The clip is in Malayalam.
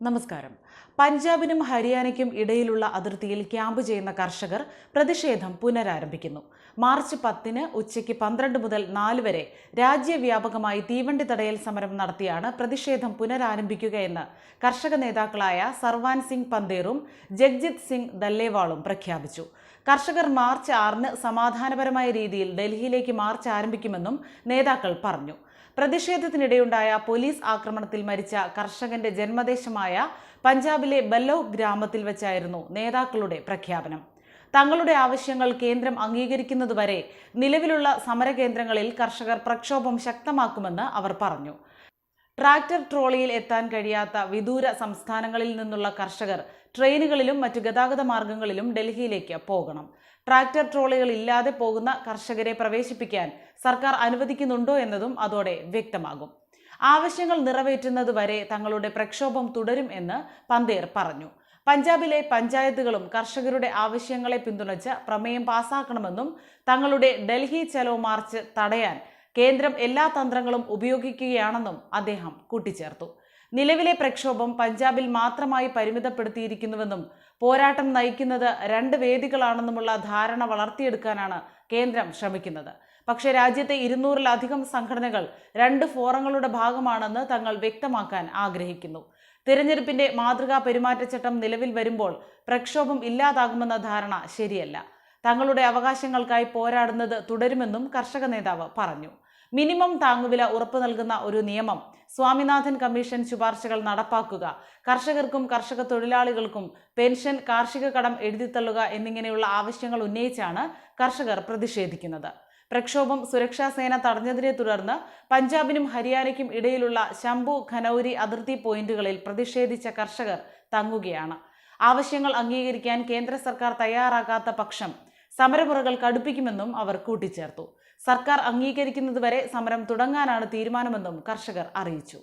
നമസ്കാരം. പഞ്ചാബിനും ഹരിയാനയ്ക്കും ഇടയിലുള്ള അതിർത്തിയിൽ ക്യാമ്പ് ചെയ്യുന്ന കർഷകർ പ്രതിഷേധം പുനരാരംഭിക്കുന്നു. മാർച്ച് പത്തിന് ഉച്ചയ്ക്ക് പന്ത്രണ്ട് മുതൽ നാല് വരെ രാജ്യവ്യാപകമായി തീവണ്ടി തടയൽ സമരം നടത്തിയാണ് പ്രതിഷേധം പുനരാരംഭിക്കുകയെന്ന് കർഷക നേതാക്കളായ സർവാൻ സിംഗ് പന്തേറും ജഗ്ജിത് സിംഗ് ദല്ലേവാളും പ്രഖ്യാപിച്ചു. കർഷകർ മാർച്ച് ആറിന് സമാധാനപരമായ രീതിയിൽ ഡൽഹിയിലേക്ക് മാർച്ച് ആരംഭിക്കുമെന്നും നേതാക്കൾ പറഞ്ഞു. പ്രതിഷേധത്തിനിടെയുണ്ടായ പോലീസ് ആക്രമണത്തിൽ മരിച്ച കർഷകന്റെ ജന്മദേശമായ പഞ്ചാബിലെ ബല്ലൌ ഗ്രാമത്തിൽ വെച്ചായിരുന്നു നേതാക്കളുടെ പ്രഖ്യാപനം. തങ്ങളുടെ ആവശ്യങ്ങൾ കേന്ദ്രം അംഗീകരിക്കുന്നതുവരെ നിലവിലുള്ള സമരകേന്ദ്രങ്ങളിൽ കർഷകർ പ്രക്ഷോഭം ശക്തമാക്കുമെന്ന് അവർ പറഞ്ഞു. ട്രാക്ടർ ട്രോളിയിൽ എത്താൻ കഴിയാത്ത വിദൂര സംസ്ഥാനങ്ങളിൽ നിന്നുള്ള കർഷകർ ട്രെയിനുകളിലും മറ്റു ഗതാഗത മാർഗങ്ങളിലും ഡൽഹിയിലേക്ക് പോകണം. ട്രാക്ടർ ട്രോളികൾ ഇല്ലാതെ പോകുന്ന കർഷകരെ പ്രവേശിപ്പിക്കാൻ സർക്കാർ അനുവദിക്കുന്നുണ്ടോ എന്നതും അതോടെ വ്യക്തമാകും. ആവശ്യങ്ങൾ നിറവേറ്റുന്നതുവരെ തങ്ങളുടെ പ്രക്ഷോഭം തുടരും എന്ന് പന്തേർ പറഞ്ഞു. പഞ്ചാബിലെ പഞ്ചായത്തുകളും കർഷകരുടെ ആവശ്യങ്ങളെ പിന്തുണച്ച് പ്രമേയം പാസാക്കണമെന്നും തങ്ങളുടെ ഡൽഹി ചലോ മാർച്ച് തടയാൻ കേന്ദ്രം എല്ലാ തന്ത്രങ്ങളും ഉപയോഗിക്കുകയാണെന്നും അദ്ദേഹം കൂട്ടിച്ചേർത്തു. നിലവിലെ പ്രക്ഷോഭം പഞ്ചാബിൽ മാത്രമായി പരിമിതപ്പെടുത്തിയിരിക്കുന്നുവെന്നും പോരാട്ടം നയിക്കുന്നത് രണ്ട് വേദികളാണെന്നുമുള്ള ധാരണ വളർത്തിയെടുക്കാനാണ് കേന്ദ്രം ശ്രമിക്കുന്നത്. പക്ഷേ രാജ്യത്തെ ഇരുന്നൂറിലധികം സംഘടനകൾ രണ്ട് ഫോറങ്ങളുടെ ഭാഗമാണെന്ന് തങ്ങൾ വ്യക്തമാക്കാൻ ആഗ്രഹിക്കുന്നു. തിരഞ്ഞെടുപ്പിന്റെ മാതൃകാ പെരുമാറ്റച്ചട്ടം നിലവിൽ വരുമ്പോൾ പ്രക്ഷോഭം ഇല്ലാതാകുമെന്ന ധാരണ ശരിയല്ല. തങ്ങളുടെ അവകാശങ്ങൾക്കായി പോരാടുന്നത് തുടരുമെന്നും കർഷക നേതാവ് പറഞ്ഞു. മിനിമം താങ്ങുവില ഉറപ്പു നൽകുന്ന ഒരു നിയമം സ്വാമിനാഥൻ കമ്മീഷൻ ശുപാർശകൾ നടപ്പാക്കുക കർഷകർക്കും കർഷക തൊഴിലാളികൾക്കും പെൻഷൻ കാർഷിക കടം എഴുതിത്തള്ളുക എന്നിങ്ങനെയുള്ള ആവശ്യങ്ങൾ ഉന്നയിച്ചാണ് കർഷകർ പ്രതിഷേധിക്കുന്നത്. പ്രക്ഷോഭം സുരക്ഷാ സേന തടഞ്ഞതിനെ തുടർന്ന് പഞ്ചാബിനും ഹരിയാനയ്ക്കും ഇടയിലുള്ള ശംഭു ഖനൌരി അതിർത്തി പോയിന്റുകളിൽ പ്രതിഷേധിച്ച കർഷകർ തങ്ങുകയാണ്. ആവശ്യങ്ങൾ അംഗീകരിക്കാൻ കേന്ദ്ര സർക്കാർ തയ്യാറാകാത്ത പക്ഷം സമരമുറകൾ കടുപ്പിക്കുമെന്നും അവർ കൂട്ടിച്ചേർത്തു. സർക്കാർ അംഗീകരിക്കുന്നതുവരെ സമരം തുടങ്ങാനാണ് തീരുമാനമെന്നും കർഷകർ അറിയിച്ചു.